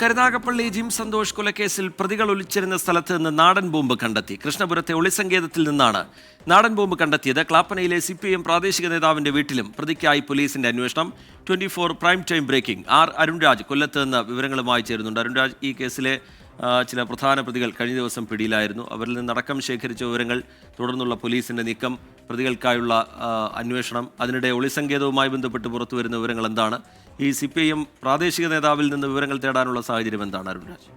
Karunagappally gym Santhosh കൊലക്കേസിൽ പ്രതികൾ ഒളിച്ചിരുന്ന സ്ഥലത്ത് നിന്ന് നാടൻ ബോംബ് കണ്ടെത്തി. കൃഷ്ണപുരത്തെ ഒളിസങ്കേതത്തിൽ നിന്നാണ് നാടൻ ബോംബ് കണ്ടെത്തിയത്. ക്ലാപ്പനയിലെ സി പി എം പ്രാദേശിക നേതാവിന്റെ വീട്ടിലും പ്രതിക്കായി പോലീസിന്റെ അന്വേഷണം. Twenty four prime time breaking. R Arunraj കൊല്ലത്ത് നിന്ന് വിവരങ്ങളുമായി ചേരുന്നുണ്ട്. അരുൺരാജ് ഈ കേസിലെ ചില പ്രധാന പ്രതികൾ കഴിഞ്ഞ ദിവസം പിടിയിലായിരുന്നു. അവരിൽ നിന്നടക്കം ശേഖരിച്ച വിവരങ്ങൾ തുടർന്നുള്ള പോലീസിന്റെ നീക്കം പ്രതികൾക്കായുള്ള അന്വേഷണം അതിനിടെ ഒളിസങ്കേതവുമായി ബന്ധപ്പെട്ട് പുറത്തുവരുന്ന വിവരങ്ങൾ എന്താണ്? ഈ സി പി ഐ എം പ്രാദേശിക നേതാവിൽ നിന്ന് വിവരങ്ങൾ തേടാനുള്ള സാഹചര്യം എന്താണ് അരുൺരാജ്?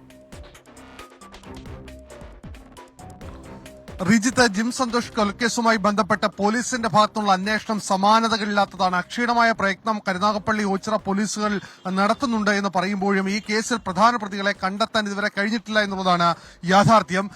റിജിത്ത് ജിം സന്തോഷ് കൊലക്കേസുമായി ബന്ധപ്പെട്ട പോലീസിന്റെ ഭാഗത്തുള്ള അന്വേഷണം സമാനതകളില്ലാത്തതാണ്. അക്ഷീണമായ പ്രയത്നം കരുനാഗപ്പള്ളി ഓച്ചിറ പോലീസുകൾ നടത്തുന്നുണ്ട് എന്ന് പറയുമ്പോഴും ഈ കേസിൽ പ്രധാന പ്രതികളെ കണ്ടെത്താൻ ഇതുവരെ കഴിഞ്ഞിട്ടില്ല എന്നുള്ളതാണ് യാഥാർത്ഥ്യം.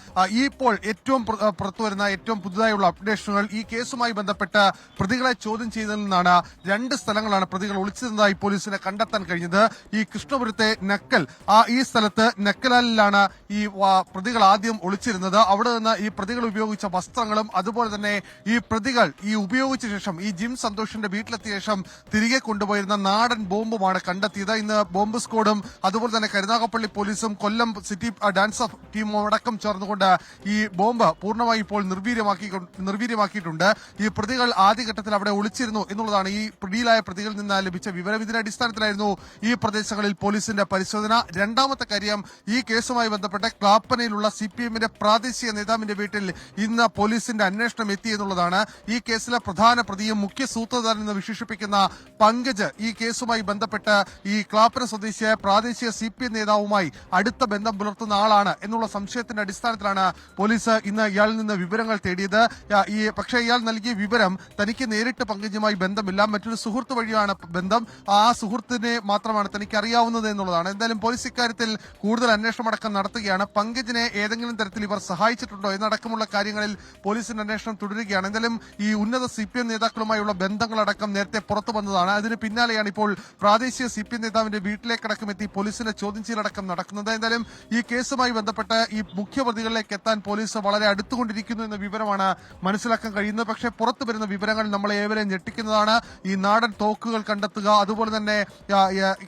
ഇപ്പോൾ ഏറ്റവും പുറത്തുവരുന്ന ഏറ്റവും പുതുതായുള്ള അപ്ഡേഷനുകൾ ഈ കേസുമായി ബന്ധപ്പെട്ട് പ്രതികളെ ചോദ്യം ചെയ്തതിൽ നിന്നാണ് രണ്ട് സ്ഥലങ്ങളാണ് പ്രതികൾ ഒളിച്ചിരുന്നതായി പോലീസിനെ കണ്ടെത്താൻ കഴിഞ്ഞത്. ഈ കൃഷ്ണപുരത്തെ നക്കൽ ആ ഈ സ്ഥലത്ത് നക്കലാലിലാണ് ഈ പ്രതികൾ ആദ്യം ഒളിച്ചിരുന്നത്. അവിടെ നിന്ന് ഈ പ്രതികൾ ഉപയോഗിച്ച വസ്ത്രങ്ങളും അതുപോലെ തന്നെ ഈ പ്രതികൾ ഈ ഉപയോഗിച്ച ശേഷം ഈ ജിം സന്തോഷിന്റെ വീട്ടിലെത്തിയ ശേഷം തിരികെ കൊണ്ടുപോയിരുന്ന നാടൻ ബോംബുമാണ് കണ്ടെത്തിയത്. ഇന്ന് ബോംബ് സ്ക്വാഡും അതുപോലെ തന്നെ കരുനാഗപ്പള്ളി പോലീസും കൊല്ലം സിറ്റി ഡാൻസ് ഓഫ് ടീമും അടക്കം ചേർന്നുകൊണ്ട് ഈ ബോംബ് പൂർണമായി ഇപ്പോൾ നിർവീര്യമാക്കി നിർവീര്യമാക്കിയിട്ടുണ്ട്. ഈ പ്രതികൾ ആദ്യഘട്ടത്തിൽ അവിടെ ഒളിച്ചിരുന്നു എന്നുള്ളതാണ് ഈ പിടിയിലായ പ്രതികളിൽ നിന്ന് ലഭിച്ച വിവരം. ഇതിന്റെ അടിസ്ഥാനത്തിലായിരുന്നു ഈ പ്രദേശങ്ങളിൽ പോലീസിന്റെ പരിശോധന. രണ്ടാമത്തെ കാര്യം ഈ കേസുമായി ബന്ധപ്പെട്ട് ക്ലാപ്പനയിലുള്ള സി പി എമ്മിന്റെ പ്രാദേശിക നേതാവിന്റെ വീട്ടിൽ ഇന്ന് പോലീസിന്റെ അന്വേഷണം എത്തി എന്നുള്ളതാണ് ഈ കേസിലെ പ്രധാന പ്രതിയും മുഖ്യ സൂത്രധാരൻ എന്ന് വിശേഷിപ്പിക്കുന്ന പങ്കജ് ഈ കേസുമായി ബന്ധപ്പെട്ട് ഈ ക്ലാപ്പന സ്വദേശിയായ പ്രാദേശിക സി പി എം നേതാവുമായി അടുത്ത ബന്ധം പുലർത്തുന്ന ആളാണ് എന്നുള്ള സംശയത്തിന്റെ അടിസ്ഥാനത്തിലാണ് പോലീസ് ഇന്ന് ഇയാളിൽ നിന്ന് വിവരങ്ങൾ തേടിയത്. ഈ പക്ഷേ ഇയാൾ നൽകിയ വിവരം തനിക്ക് നേരിട്ട് പങ്കജുമായി ബന്ധമില്ല. മറ്റൊരു സുഹൃത്ത് വഴിയാണ് ബന്ധം. ആ സുഹൃത്തിനെ മാത്രമാണ് തനിക്ക് അറിയാവുന്നത് എന്നുള്ളതാണ്. എന്തായാലും പോലീസ് ഇക്കാര്യത്തിൽ കൂടുതൽ അന്വേഷണം അടക്കം നടത്തുകയാണ്. പങ്കജിനെ ഏതെങ്കിലും തരത്തിൽ ഇവർ സഹായിച്ചിട്ടുണ്ടോ എന്നടക്കമുള്ള കാര്യങ്ങളിൽ പോലീസിന്റെ അന്വേഷണം തുടരുകയാണ്. എന്തായാലും ഈ ഉന്നത സി പി എം നേതാക്കളുമായുള്ള ബന്ധങ്ങളടക്കം നേരത്തെ പുറത്തു വന്നതാണ്. അതിന് പിന്നാലെയാണ് ഇപ്പോൾ പ്രാദേശിക സി പി എം നേതാവിന്റെ വീട്ടിലേക്കടക്കം എത്തി പോലീസിന്റെ ചോദ്യം ചെയ്യലടക്കം നടക്കുന്നത്. എന്തായാലും ഈ കേസുമായി ബന്ധപ്പെട്ട് ഈ മുഖ്യപ്രതികളിലേക്ക് എത്താൻ പോലീസ് വളരെ അടുത്തുകൊണ്ടിരിക്കുന്നു എന്ന വിവരമാണ് മനസ്സിലാക്കാൻ കഴിയുന്നത്. പക്ഷേ പുറത്തു വരുന്ന വിവരങ്ങൾ നമ്മളെ ഏവരെയും ഞെട്ടിക്കുന്നതാണ്. ഈ നാടൻ തോക്കുകൾ കണ്ടെത്തുക അതുപോലെ തന്നെ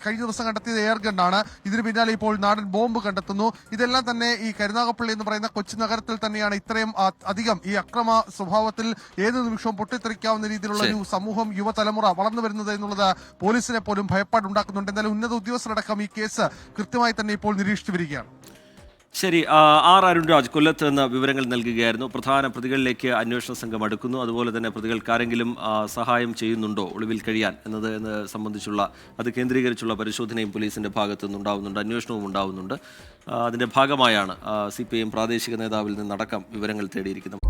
കഴിഞ്ഞ ദിവസം കണ്ടെത്തിയത് എയർ ഗണ്ണാണ് ഇതിന് പിന്നാലെ ഇപ്പോൾ നാടൻ ബോംബ് കണ്ടെത്തുന്നു. ഇതെല്ലാം തന്നെ ഈ കരുനാഗപ്പള്ളി എന്ന് പറയുന്ന കൊച്ചു നഗരത്തിൽ തന്നെയാണ് ഇത്രയും അധികം ഈ അക്രമ സ്വഭാവത്തിൽ ഏത് നിമിഷവും പൊട്ടിത്തെറിക്കാവുന്ന രീതിയിലുള്ള ഒരു സമൂഹം യുവതലമുറ വളർന്നു വരുന്നത് എന്നുള്ളത് പോലീസിനെ പോലും ഭയപ്പാടുണ്ടാക്കുന്നുണ്ട്. എന്തായാലും ഉന്നത ഉദ്യോഗസ്ഥരടക്കം ഈ കേസ് കൃത്യമായി തന്നെ ഇപ്പോൾ നിരീക്ഷിച്ചു വരികയാണ്. ശരി ആർ അരുൺ രാജ് കൊല്ലത്ത് നിന്ന് വിവരങ്ങൾ നൽകുകയായിരുന്നു. പ്രധാന പ്രതികളിലേക്ക് അന്വേഷണ സംഘം അടുക്കുന്നു. അതുപോലെ തന്നെ പ്രതികൾക്ക് ആരെങ്കിലും സഹായം ചെയ്യുന്നുണ്ടോ ഒളിവിൽ കഴിയാൻ എന്നത് എന്ന് സംബന്ധിച്ചുള്ള അത് കേന്ദ്രീകരിച്ചുള്ള പരിശോധനയും പോലീസിന്റെ ഭാഗത്തു നിന്നുണ്ടാവുന്നുണ്ട് അന്വേഷണവും ഉണ്ടാവുന്നുണ്ട്. അതിന്റെ ഭാഗമായാണ് സി പ്രാദേശിക നേതാവിൽ നിന്നടക്കം വിവരങ്ങൾ തേടിയിരിക്കുന്നത്.